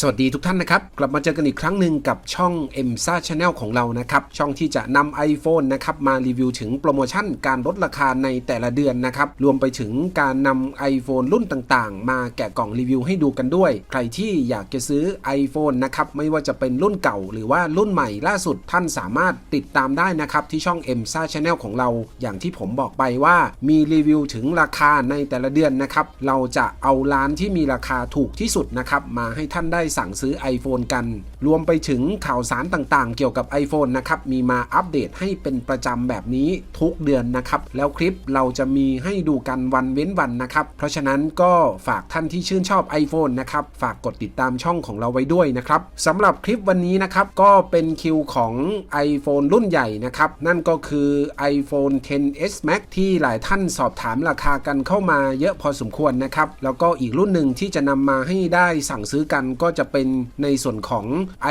สวัสดีทุกท่านนะครับ กลับมาเจอกันอีกครั้งหนึ่งกับช่อง m s a Channel ของเรานะครับ ช่องที่จะนำ iPhone นะครับมารีวิวถึงโปรโมชั่นการลดราคาในแต่ละเดือนนะครับ รวมไปถึงการนำ iPhone รุ่นต่างๆ มาแกะกล่องรีวิวให้ดูกันด้วย ใครที่อยากจะซื้อ iPhone นะครับ ไม่ว่าจะเป็นรุ่นเก่าหรือว่ารุ่นใหม่ล่าสุดท่านสามารถติดตามได้นะครับที่ช่อง m s a Channel ของเรา อย่างที่ผมบอกไปว่า มีรีวิวถึงราคาในแต่ละเดือนนะครับ เราจะเอาร้านที่มีราคาถูกที่สุดนะครับมาให้ท่านได้สั่งซื้อ iPhone กัน รวมไปถึงข่าวสารต่างๆ เกี่ยวกับ iPhone นะครับ มีมาอัปเดตให้เป็นประจำแบบนี้ทุกเดือนนะครับ แล้วคลิปเราจะมีให้ดูกันวันเว้นวันนะครับ เพราะฉะนั้นก็ฝากท่านที่ชื่นชอบ iPhone นะครับ ฝากกดติดตามช่องของเราไว้ด้วยนะครับสำหรับคลิปวันนี้นะครับ ก็เป็นคิวของ iPhone รุ่นใหญ่นะครับ นั่นก็คือ iPhone 10s Max ที่หลายท่านสอบถามราคากันเข้ามาเยอะพอสมควรนะครับ แล้วก็อีกรุ่นหนึ่งที่จะนำมาให้ได้สั่งซื้อกันก็จะเป็นในส่วนของ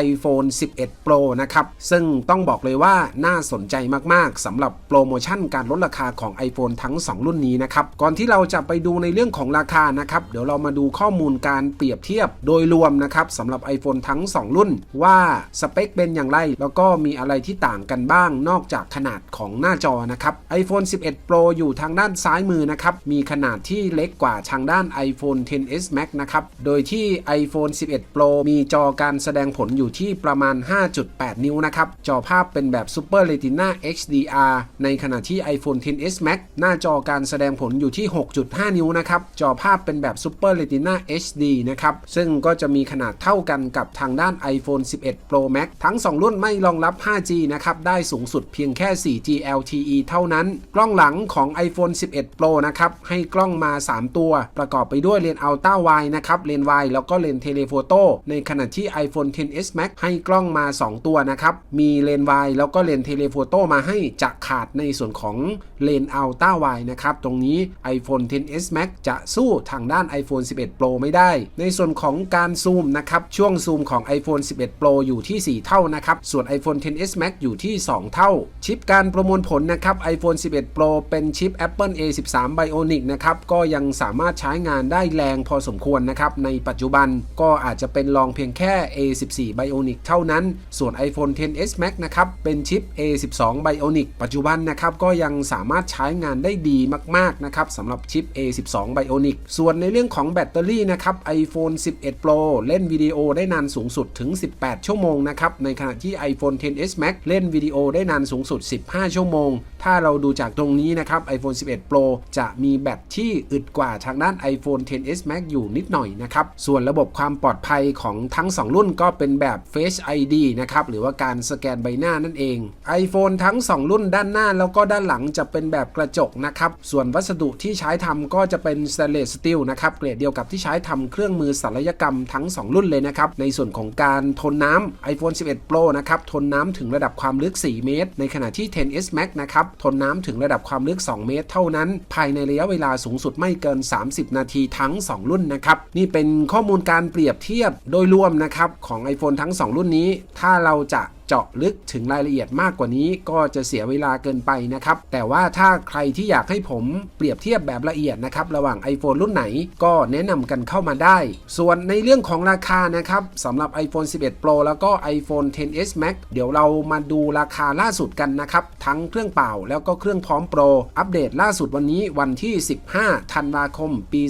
iPhone 11 Pro นะครับ ซึ่งต้องบอกเลยว่าน่าสนใจมากๆสำหรับโปรโมชั่นการลดราคาของ iPhone ทั้ง 2 รุ่นนี้นะครับ ก่อนที่เราจะไปดูในเรื่องของราคานะครับ เดี๋ยวเรามาดูข้อมูลการเปรียบเทียบโดยรวมนะครับสำหรับ iPhone ทั้ง 2 รุ่น ว่าสเปคเป็นอย่างไร แล้วก็มีอะไรที่ต่างกันบ้าง นอกจากขนาดของหน้าจอนะครับ iPhone 11 Pro อยู่ทางด้านซ้ายมือนะครับมีขนาดที่เล็กกว่าทางด้าน iPhone 10s Max นะครับโดยที่ iPhone 11 Pro มีจอการแสดงผลอยู่ที่ประมาณ 5.8 นิ้วนะครับ จอภาพเป็นแบบ Super Retina HDR ในขณะที่ iPhone 10s Max หน้าจอการแสดงผลอยู่ที่ 6.5 นิ้วนะครับ จอภาพเป็นแบบ Super Retina HD นะครับ ซึ่งก็จะมีขนาดเท่ากันกับทางด้าน iPhone 11 Pro Max ทั้ง 2 รุ่นไม่รองรับ 5G นะครับ ได้สูงสุดเพียงแค่ 4G LTE เท่านั้น กล้องหลังของ iPhone 11 Pro นะครับ ให้กล้องมา 3 ตัว ประกอบไปด้วยเลนส์ Ultra Wide นะครับ เลนส์ Wide แล้วก็เลนส์ Telephoto ในขณะที่ iPhone 10s Max ให้กล้องมา 2 ตัวนะครับ มีเลนส์ Wide แล้วก็เลนส์ Telephoto มาให้จะขาดในส่วนของเลนส์ Ultra Wide นะครับ ตรงนี้ iPhone 10s Max จะสู้ทางด้าน iPhone 11 Pro ไม่ได้ ในส่วนของการซูมนะครับ ช่วงซูมของ iPhone 11 Pro อยู่ที่ 4 เท่านะครับ ส่วน iPhone 10s Max อยู่ที่ 2 เท่า ชิปการประมวลผลนะครับ iPhone 11 Pro เป็นชิป Apple A13 Bionic นะครับ ก็ยังสามารถใช้งานได้แรงพอสมควรนะครับ ในปัจจุบันก็อาจจะเป็นรองเพียงแค่ A14 Bionic เท่านั้น ส่วน iPhone 10s Max นะครับ เป็นชิป A12 Bionic ปัจจุบันนะครับ ก็ยังสามารถใช้งานได้ดีมาก ๆ นะครับสำหรับชิป A12 Bionic ส่วนในเรื่องของแบตเตอรี่นะครับ iPhone 11 Pro เล่นวิดีโอได้นานสูงสุดถึง 18 ชั่วโมงนะครับ ในขณะที่ iPhone 10s Max เล่นวิดีโอได้นานสูงสุด 15 ชั่วโมง ถ้าเราดูจากตรงนี้นะครับ iPhone 11 Pro จะมีแบตที่อึดกว่าทางด้าน iPhone 10s Max อยู่นิดหน่อยนะครับ ส่วนระบบความปลอดภัยของทั้ง 2 รุ่นก็เป็นแบบ Face ID นะครับ หรือว่าการสแกนใบหน้านั่นเอง iPhone ทั้ง 2 รุ่นด้านหน้าแล้วก็ด้านหลังจะเป็นแบบกระจกนะครับ ส่วนวัสดุที่ใช้ทำก็จะเป็น stainless steel นะครับ เกรดเดียวกับที่ใช้ทำเครื่องมือศัลยกรรมทั้ง 2 รุ่นเลยนะครับ ในส่วนของการทนน้ำ iPhone 11 Pro นะครับ ทนน้ำถึงระดับความลึก 4 เมตร ในขณะที่ 10s Max นะครับ ทนน้ำถึงระดับความลึก 2 เมตร เท่านั้น ภายในระยะเวลาสูงสุดไม่เกิน 30 นาทีทั้ง 2 รุ่นนะครับ นี่เป็นข้อมูลการเปรียบเทียบโดยรวมนะครับของ iPhone ทั้ง 2 รุ่นนี้ ถ้าเราจะ เจาะลึกถึงรายละเอียดมากกว่านี้ก็จะเสียเวลาเกินไปนะครับ แต่ว่าถ้าใครที่อยากให้ผมเปรียบเทียบแบบละเอียดนะครับระหว่าง iPhone รุ่นไหนก็แนะนำกันเข้ามาได้ ส่วนในเรื่องของราคานะครับสำหรับ iPhone 11 Pro แล้วก็ iPhone 10s Max เดี๋ยวเรามาดูราคาล่าสุดกันนะครับ ทั้งเครื่องเปล่าแล้วก็เครื่องพร้อมโปร อัปเดตล่าสุดวันนี้วันที่ 15 ธันวาคม ปี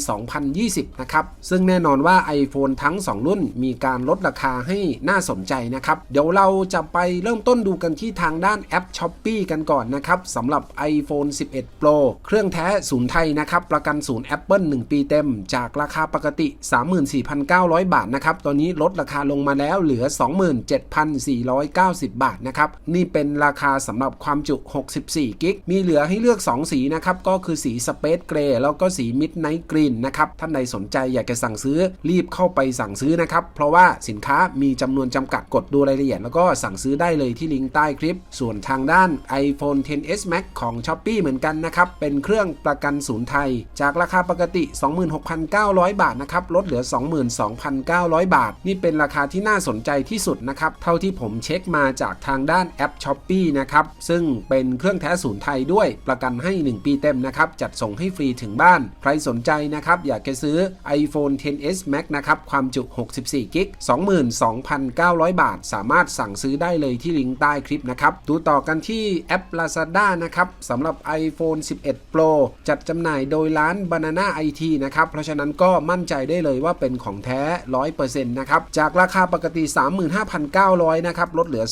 2020 นะครับ ซึ่งแน่นอนว่า iPhone ทั้ง 2 รุ่นมีการลดราคาให้น่าสนใจนะครับ เดี๋ยวเราจะไปเริ่มต้นดูกันที่ทางด้านแอป s h อ p e e กันก่อนนะครับสำหรับ iPhone 11 Pro เครื่องแท้ศูนย์ไทยนะครับ ประกันศูนย์ Apple 1 ปีเต็ม จากราคาปกติ 34,900 บาทนะครับ ตอนนี้ลดราคาลงมาแล้วเหลือ 27,490 บาทนะครับ นี่เป็นราคาสำหรับความจุ 64 กิก มีเหลือให้เลือก 2 สีนะครับ ก็คือสี Space Gray แล้วก็สี Midnight Green นะครับ ท่านใดสนใจอยากจะสั่งซื้อรีบเข้าไปสั่งซื้อนะครับ เพราะว่าสินค้ามีจำนวนจำกัดกดดูรายละเอียดแล้วก็สั่งซื้อได้เลยที่ลิงก์ใต้คลิป ส่วนทางด้าน iPhone 10s Max ของ s h อ p e e เหมือนกันนะครับ เป็นเครื่องประกันศูนย์ไทย จากราคาปกติ 26,900 บาทนะครับ ลดเหลือ 22,900 บาท นี่เป็นราคาที่น่าสนใจที่สุดนะครับ เท่าที่ผมเช็คมาจากทางด้านแอป s h อ p e e นะครับ ซึ่งเป็นเครื่องแท้ศูนย์ไทยด้วย ประกันให้ 1 ปีเต็มนะครับ จัดส่งให้ฟรีถึงบ้าน ใครสนใจนะครับ อยากจะซื้อ iPhone 10s Max นะครับ ความจุ 64กิก22,900 บาท สามารถสั่งซื้อได้เลยที่ลิงก์ใต้คลิปนะครับ ดูต่อกันที่แอป Lazada นะครับสำหรับ iPhone 11 Pro จัดจำหน่ายโดยร้าน Banana IT นะครับ เพราะฉะนั้นก็มั่นใจได้เลยว่าเป็นของแท้ 100%นะครับ จากราคาปกติ 35,900 นะครับ ลดเหลือ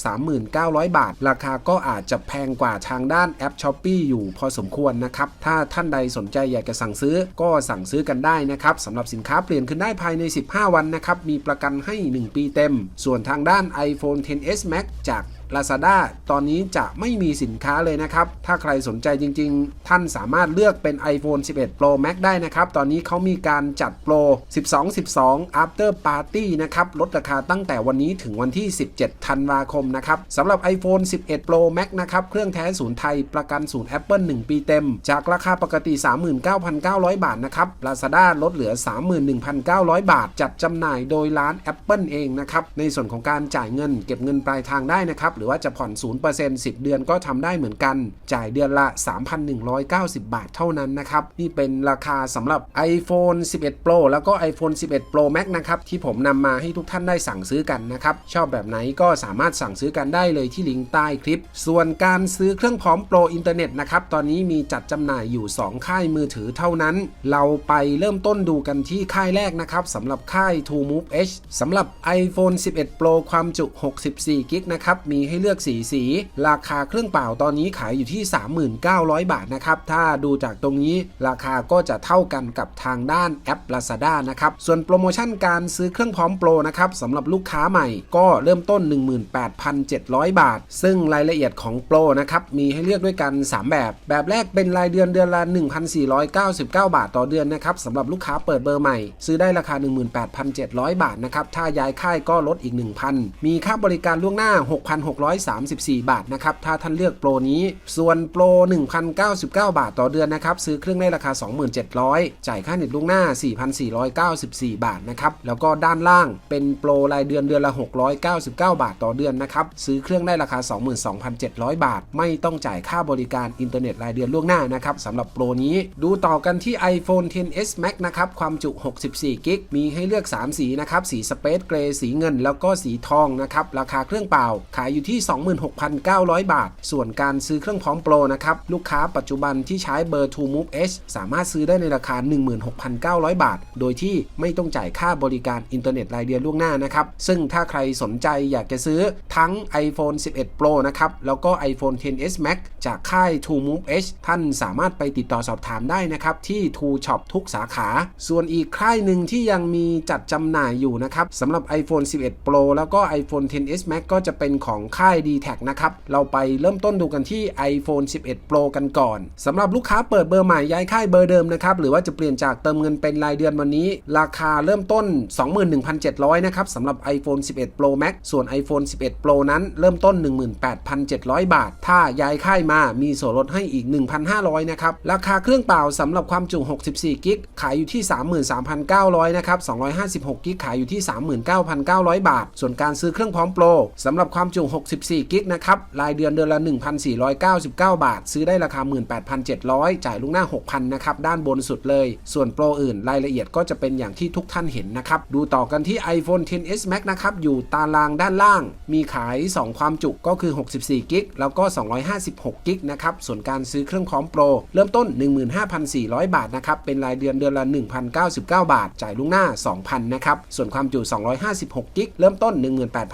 39,000 บาท ราคาก็อาจจะแพงกว่าทางด้านแอป s h อ p e e อยู่พอสมควรนะครับ ถ้าท่านใดสนใจอยากจะสั่งซื้อก็สั่งซื้อกันได้นะครับสำหรับสินค้าเปลี่ยนขึ้นได้ภายใน 15 วันนะครับ มีประกันให้ 1 ปีเต็ม ส่วนทางด้าน iPhone 10s Max จาก Lazada ตอนนี้จะไม่มีสินค้าเลยนะครับ ถ้าใครสนใจจริง ๆ ท่านสามารถเลือกเป็น iPhone 11 Pro Max ได้นะครับ ตอนนี้เขามีการจัดโปร 12 12 After Party นะครับ ลดราคาตั้งแต่วันนี้ถึงวันที่ 17 ธันวาคมนะครับสำหรับ iPhone 11 Pro Max นะครับ เครื่องแท้ศูนย์ไทยประกันศูนย์ Apple 1 ปีเต็ม จากราคาปกติ 39,900 บาทนะครับ Lazada ลดเหลือ 31,900 บาท จัดจำหน่ายโดยร้าน Apple เองนะครับ ในส่วนของการจ่ายเงินเก็บเงินปลายทางได้นะครับหรือว่าจะผ่อน 0% 10 เดือนก็ทำได้เหมือนกัน จ่ายเดือนละ 3,190 บาทเท่านั้นนะครับ นี่เป็นราคาสำหรับ iPhone 11 Pro แล้วก็ iPhone 11 Pro Max นะครับที่ผมนำมาให้ทุกท่านได้สั่งซื้อกันนะครับ ชอบแบบไหนก็สามารถสั่งซื้อกันได้เลยที่ลิงก์ใต้คลิป ส่วนการซื้อเครื่องพร้อมโปรอินเทอร์เน็ตนะครับตอนนี้มีจัดจำหน่ายอยู่ 2 ค่ายมือถือเท่านั้น เราไปเริ่มต้นดูกันที่ค่ายแรกนะครับสำหรับค่าย To Move H สำหรับ iPhone 11 Pro ความจุ 64กิกนะครับมีให้เลือกสีสี ราคาเครื่องเปล่าตอนนี้ขายอยู่ที่ 3,900 บาทนะครับ ถ้าดูจากตรงนี้ราคาก็จะเท่ากันกับทางด้านแอป Lazada นะครับ ส่วนโปรโมชั่นการซื้อเครื่องพร้อมโปรนะครับสำหรับลูกค้าใหม่ก็เริ่มต้น 18,700 บาท ซึ่งรายละเอียดของโปรนะครับมีให้เลือกด้วยกัน 3 แบบ แบบแรกเป็นรายเดือนเดือนละ 1,499 บาทต่อเดือนนะครับสำหรับลูกค้าเปิดเบอร์ใหม่ ซื้อได้ราคา 18,700 บาทนะครับถ้าย้ายค่ายก็ลดอีก 1,000 มีค่าบริการล่วงหน้า6,634 บาทนะครับ ถ้าท่านเลือกโปรนี้ ส่วนโปร 1,099 บาทต่อเดือนนะครับ ซื้อเครื่องได้ราคา 27,000 จ่ายค่าเน็ตล่วงหน้า 4,494 บาทนะครับ แล้วก็ด้านล่างเป็นโปรรายเดือนเดือนละ 699 บาทต่อเดือนนะครับ ซื้อเครื่องได้ราคา 22,700 บาท ไม่ต้องจ่ายค่าบริการอินเทอร์เน็ตรายเดือนล่วงหน้านะครับสำหรับโปรนี้ ดูต่อกันที่ iPhone 10s Max นะครับ ความจุ 64 กิก มีให้เลือก 3 สีนะครับ สีสเปซเกรย์ สีเงิน แล้วก็สีทองนะครับ ราคาเครื่องเปล่า ขายอยู่ที่ที่ 26,900 บาท ส่วนการซื้อเครื่องพร้อมโปรนะครับ ลูกค้าปัจจุบันที่ใช้เบอร์ To Move H สามารถซื้อได้ในราคา 16,900 บาท โดยที่ไม่ต้องจ่ายค่าบริการอินเทอร์เน็ตรายเดือนล่วงหน้านะครับ ซึ่งถ้าใครสนใจอยากจะซื้อทั้ง iPhone 11 Pro นะครับ แล้วก็ iPhone 10s Max จากค่าย To Move H ท่านสามารถไปติดต่อสอบถามได้นะครับ ที่ To Shop ทุกสาขา ส่วนอีกค่ายหนึ่งที่ยังมีจัดจำหน่ายอยู่นะครับสำหรับ iPhone 11 Pro แล้วก็ iPhone 10s Max ก็จะเป็นของค่าย d t แทนะครับ เราไปเริ่มต้นดูกันที่ iPhone 11 Pro กันก่อนสำหรับลูกค้าเปิดเบอร์ใหม่ย้ายค่ายเบอร์เดิมนะครับ หรือว่าจะเปลี่ยนจากเติมเงินเป็นรายเดือนวันนี้ ราคาเริ่มต้น 21,700 นะครับสำหรับ iPhone 11 Pro Max ส่วน iPhone 11 Pro นั้นเริ่มต้น 18,700 บาท ถ้าย้ายค่ายมามีส่วนลดให้อีก 1,500 นะครับ ราคาเครื่องเปล่าสำหรับความจุ 64 กิก ขายอยู่ที่ 33,900 นะครับ 256 กิก ขายอยู่ที่ 39,900 บาท ส่วนการซื้อเครื่องพร้อมโปรสำหรับความจุ64 กิกนะครับ รายเดือนเดือนละ 1,499 บาท ซื้อได้ราคา 18,700 จ่ายลูกหน้า 6,000 นะครับ ด้านบนสุดเลย ส่วนโปรอื่นรายละเอียดก็จะเป็นอย่างที่ทุกท่านเห็นนะครับ ดูต่อกันที่ iPhone 10s Max นะครับ อยู่ตารางด้านล่าง มีขาย 2 ความจุก็คือ 64 กิก แล้วก็ 256 กิกนะครับ ส่วนการซื้อเครื่องพร้อมโปร เริ่มต้น 15,400 บาทนะครับ เป็นรายเดือนเดือนละ 1,099 บาท จ่ายลูกหน้า 2,000 นะครับ ส่วนความจุ 256 กิก เริ่มต้น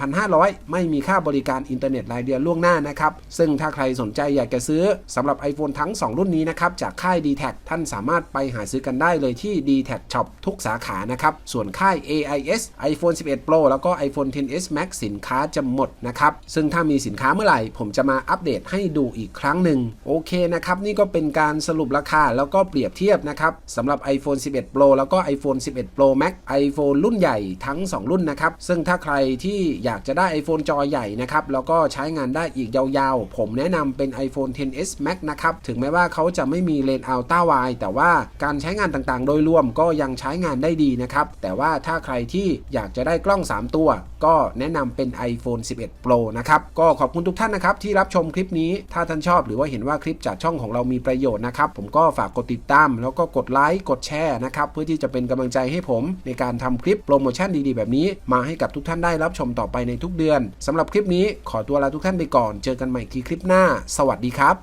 18,500 ไม่มีค่าบริการการอินเทอร์เน็ตรายเดือนล่วงหน้านะครับ ซึ่งถ้าใครสนใจอยากจะซื้อสำหรับ iPhone ทั้ง 2 รุ่นนี้นะครับ จากค่าย d t แทท่านสามารถไปหาซื้อกันได้เลยที่ d t แท Shop ทุกสาขานะครับ ส่วนค่าย AIS iPhone 11 Pro แล้วก็ iPhone 10s Max สินค้าจะหมดนะครับ ซึ่งถ้ามีสินค้าเมื่อไหร่ ผมจะมาอัปเดตให้ดูอีกครั้งหนึ่งโอเคนะครับ นี่ก็เป็นการสรุปราคาแล้วก็เปรียบเทียบนะครับสำหรับ iPhone 11 Pro แล้วก็ iPhone 11 Pro Max iPhone รุ่นใหญ่ทั้ง 2 รุ่นนะครับ ซึ่งถ้าใครที่อยากจะได้ iPhone จอใหญ่นะครับแล้วก็ใช้งานได้อีกยาวๆ ผมแนะนำเป็น iPhone 10s Max นะครับ ถึงแม้ว่าเขาจะไม่มีเลนส์ Ultra Wide แต่ว่าการใช้งานต่างๆ โดยรวมก็ยังใช้งานได้ดีนะครับ แต่ว่าถ้าใครที่อยากจะได้กล้อง 3 ตัวก็แนะนำเป็น iPhone 11 Pro นะครับ ก็ขอบคุณทุกท่านนะครับที่รับชมคลิปนี้ ถ้าท่านชอบหรือว่าเห็นว่าคลิปจากช่องของเรามีประโยชน์นะครับ ผมก็ฝากกดติดตาม แล้วก็กดไลค์ กดแชร์นะครับ เพื่อที่จะเป็นกำลังใจให้ผม ในการทำคลิปโปรโมชั่นดีๆ แบบนี้ มาให้กับทุกท่านได้รับชมต่อไปในทุกเดือนสำหรับคลิปนี้ขอตัวลาทุกท่านไปก่อน เจอกันใหม่ที่คลิปหน้า สวัสดีครับ